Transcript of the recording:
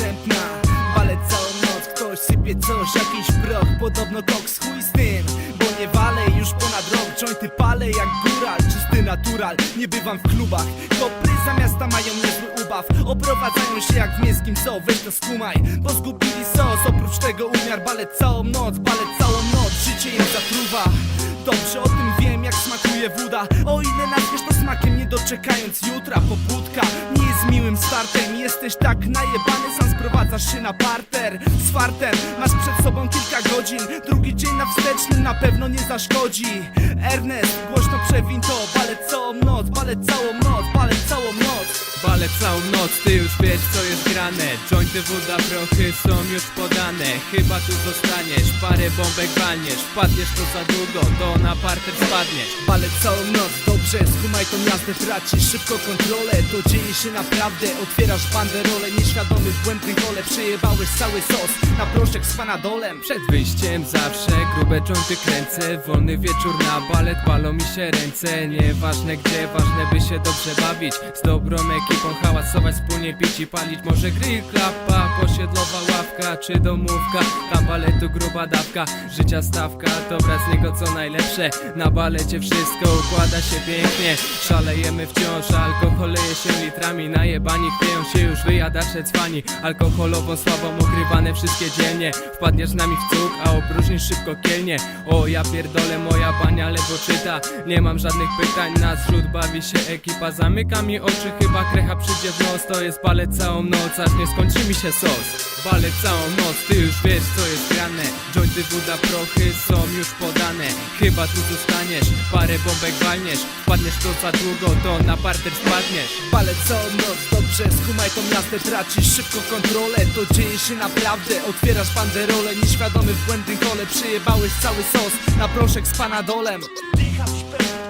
następna. Ale całą noc ktoś sypie coś, jakiś proch. Podobno koks, chuj z tym Bo nie walę już ponad rok. Jointy palę jak góral, czysty natural. Nie bywam w klubach Kopry za miasta mają niezły ubaw. Oprowadzają się jak w miejskim co Weź to skumaj, bo zgubili sos Oprócz tego umiar, balet całą noc Balet całą noc, życie im zatruwa. Dobrze o tym wiem, jak smakuje woda. O ile nazwiesz to smakiem, nie doczekając jutra. Pobudka nie jest Jesteś tak najebany sam sprowadzasz się na parter. Z fartem masz przed sobą kilka godzin. Drugi dzień na wstecznym na pewno nie zaszkodzi. Ernest głośno przewin to. Balet całą noc, balet całą noc, balet całą noc Palę całą noc, ty już wiesz co jest grane. Jointy, woda, prochy są już podane. Chyba tu zostaniesz, parę bombek walniesz. Wpadniesz to za długo, to na parter spadniesz Balet całą noc, dobrze, skumaj tą jazdę tracisz Szybko kontrolę, to dzieje się naprawdę Otwierasz banderole, nieświadomy w błędnym kole Przejebałeś cały sos. Na proszek z panadolem. Przed wyjściem zawsze grube jointy kręcę. Wolny wieczór na balet, balą mi się ręce. Nieważne gdzie, ważne by się dobrze bawić. Z dobrą ekipą hałasować, wspólnie pić i palić. Może grill, klapa, posiedlowa ławka czy domówka. Tam baletu gruba dawka, życia stawka. Dobra z niego co najlepsze. Na balecie wszystko układa się pięknie. Szalejemy wciąż, alkohol leje się litrami Najebani. Chwieją się już wyjadacze cwani. Alkoholową słabą ukrywane wszystkie dzielnie. Wpadniesz z nami w cuk, a opróżnisz szybko kielnie. O ja pierdolę, moja bania lewo czyta. Nie mam żadnych pytań, na zrzut bawi się ekipa. Zamyka mi oczy, chyba krecha przyjdzie w nos To jest balet całą noc, aż nie skończy mi się sos. Balet całą noc, ty już wiesz co jest grane. Jointy, woda, prochy są już podane. Chyba tu zostaniesz, parę bombek walniesz. Wpadniesz to za długo, to na parter spadniesz. Balet całą noc, dobrze, skumaj tą jazdę Tracisz szybko kontrolę, to dzieje się naprawdę Otwierasz banderole, nieświadomy w błędnym kole. Przejebałeś cały sos na proszek z panadolem. Dycham pełny